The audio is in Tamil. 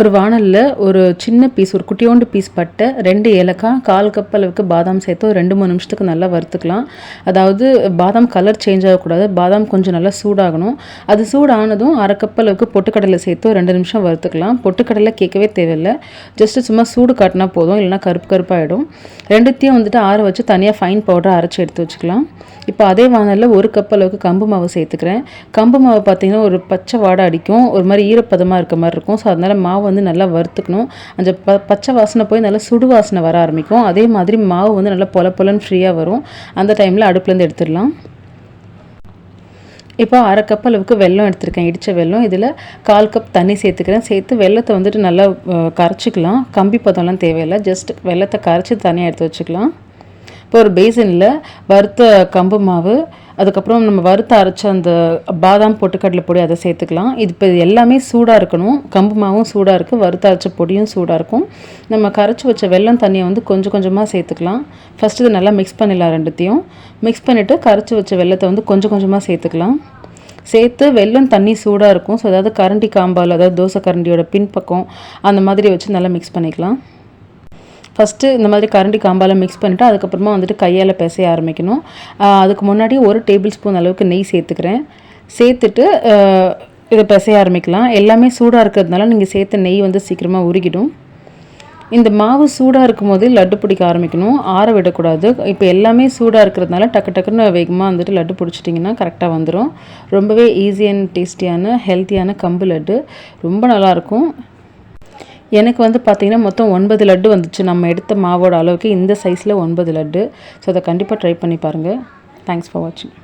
ஒரு வானலில் ஒரு சின்ன பீஸ் ஒரு குட்டியோண்டு பீஸ் பட்டை ரெண்டு ஏலக்காய் கால் கப் அளவுக்கு பாதாம் சேர்த்து ஒரு ரெண்டு மூணு நிமிஷத்துக்கு நல்லா வறுத்துக்கலாம். அதாவது பாதாம் கலர் சேஞ்ச் ஆகக்கூடாது. பாதாம் கொஞ்சம் நல்லா சூடாகணும். அது சூடானதும் அரை கப் அளவுக்கு பொட்டுக்கடலை சேர்த்து ஒரு ரெண்டு நிமிஷம் வறுத்துக்கலாம். பொட்டுக்கடலை கேட்கவே தேவையில்லை. ஜஸ்ட்டு சும்மா சூடு காட்டினா போதும் இல்லைனா கருப்பு கருப்பாகிடும் ரெண்டுத்தையும் வந்துட்டு ஆற வச்சு தனியாக ஃபைன் பவுடர் அரைச்சி எடுத்து வச்சுக்கலாம். இப்போ அதே வானலில் ஒரு கப் அளவுக்கு கம்பு மாவு சேர்த்துக்கிறேன். கம்பு மாவு பார்த்திங்கன்னா ஒரு பச்சை வாடை அடிக்கும். ஒரு மாதிரி ஈரப்பதமாக இருக்க மாதிரி இருக்கும். ஸோ அதனால் மாவு வந்து நல்லா வறுத்துக்கணும். அந்த ப பச்சை வாசனை போய் நல்லா சுடு வாசனை வர ஆரம்பிக்கும். அதே மாதிரி மாவு வந்து நல்லா பொல பொலன்னு ஃப்ரீயாக வரும். அந்த டைமில் அடுப்புலேருந்து எடுத்துடலாம். இப்போ அரை கப் அளவுக்கு வெல்லம் எடுத்திருக்கேன். இடித்த வெல்லம். இதில் கால் கப் தண்ணி சேர்த்துக்கிறேன். சேர்த்து வெள்ளத்தை வந்துட்டு நல்லா கரைச்சிக்கலாம். கம்பி பதம்லாம் தேவையில்லை. ஜஸ்ட் வெள்ளத்தை கரைச்சி தனியாக எடுத்து வச்சுக்கலாம். இப்போ ஒரு பேசனில் வறுத்த கம்பு மாவு அதுக்கப்புறம் நம்ம வறுத்த அரைச்ச அந்த பாதாம் பொட்டுக்கடலை பொடி அதை சேர்த்துக்கலாம். இது இப்போ எல்லாமே சூடாக இருக்கணும். கம்பு மாவும் சூடாக இருக்குது வறுத்த அரைச்ச பொடியும் சூடாக இருக்கும். நம்ம கரைச்சி வச்ச வெள்ளம் தண்ணியை வந்து கொஞ்சம் கொஞ்சமாக சேர்த்துக்கலாம். ஃபஸ்ட்டு இது நல்லா மிக்ஸ் பண்ணிடலாம் ரெண்டுத்தையும். மிக்ஸ் பண்ணிவிட்டு கரைச்சி வச்ச வெள்ளத்தை வந்து கொஞ்சம் கொஞ்சமாக சேர்த்துக்கலாம். சேர்த்து வெள்ளம் தண்ணி சூடாக இருக்கும். ஸோ அதாவது கரண்டி காம்பால் அதாவது தோசை கரண்டியோட பின்பக்கம் அந்த மாதிரி வச்சு நல்லா மிக்ஸ் பண்ணிக்கலாம். ஃபஸ்ட்டு இந்த மாதிரி கரண்டி காம்பால் மிக்ஸ் பண்ணிவிட்டு அதுக்கப்புறமா வந்துட்டு கையால் பிசைய ஆரம்பிக்கணும். அதுக்கு முன்னாடி ஒரு டேபிள் ஸ்பூன் அளவுக்கு நெய் சேர்த்துக்கிறேன். சேர்த்துட்டு இதை பிசைய ஆரம்பிக்கலாம். எல்லாமே சூடாக இருக்கிறதுனால நீங்கள் சேர்த்த நெய் வந்து சீக்கிரமாக உருகிடும். இந்த மாவு சூடாக இருக்கும் போது லட்டு பிடிக்க ஆரம்பிக்கணும். ஆற விடக்கூடாது. இப்போ எல்லாமே சூடாக இருக்கிறதுனால டக்கு டக்குன்னு வேகமாக வந்துட்டு லட்டு பிடிச்சிட்டிங்கன்னா கரெக்டாக வந்துடும் ரொம்பவே ஈஸி அண்ட் டேஸ்டியான ஹெல்த்தியான கம்பு லட்டு. ரொம்ப நல்லாயிருக்கும் எனக்கு வந்து பார்த்திங்கன்னா மொத்தம் ஒன்பது லட்டு வந்துச்சு. நம்ம எடுத்த மாவோட அளவுக்கு இந்த சைஸில் ஒன்பது லட்டு. ஸோ அதை கண்டிப்பாக ட்ரை பண்ணி பாருங்கள் தேங்க்ஸ் ஃபார் வாட்சிங்